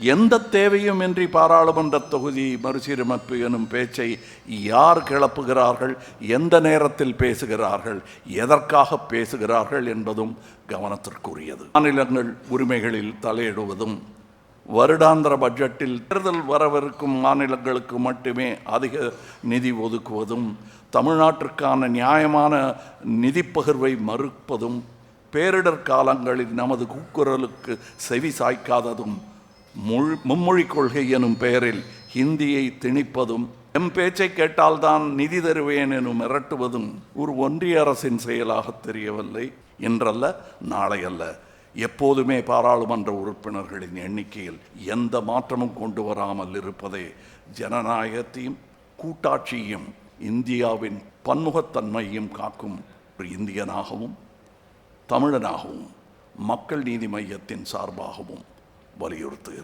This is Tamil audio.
எந்த தேவையுமின்றி பாராளுமன்ற தொகுதி மறுசீரமைப்பு எனும் பேச்சை யார் கிளப்புகிறார்கள் எந்த நேரத்தில் பேசுகிறார்கள் எதற்காக பேசுகிறார்கள் என்பதும் கவனத்திற்குரியது. மாநிலங்கள் உரிமைகளில் தலையிடுவதும் வருடாந்திர பட்ஜெட்டில் தேர்தல் வரவிருக்கும் மாநிலங்களுக்கு மட்டுமே அதிக நிதி ஒதுக்குவதும் தமிழ்நாட்டிற்கான நியாயமான நிதி பகிர்வை மறுப்பதும் பேரிடர் காலங்களில் நமது கூக்குரலுக்கு செவி சாய்க்காததும் முள் மும்மொழி கொள்கை எனும் பெயரில் ஹிந்தியை திணிப்பதும் எம் பேச்சை கேட்டால்தான் நிதி தருவேன் எனும் மிரட்டுவதும் ஒரு ஒன்றிய அரசின் செயலாக தெரியவில்லை இன்றல்ல நாளையல்ல. எப்போதுமே பாராளுமன்ற உறுப்பினர்களின் எண்ணிக்கையில் எந்த மாற்றமும் கொண்டு வராமல் இருப்பதே ஜனநாயகத்தையும் கூட்டாட்சியையும் இந்தியாவின் பன்முகத்தன்மையும் காக்கும் ஒரு இந்தியனாகவும் தமிழனாகவும் மக்கள் நீதி மையத்தின் சார்பாகவும் வலியுறுத்துகிறது.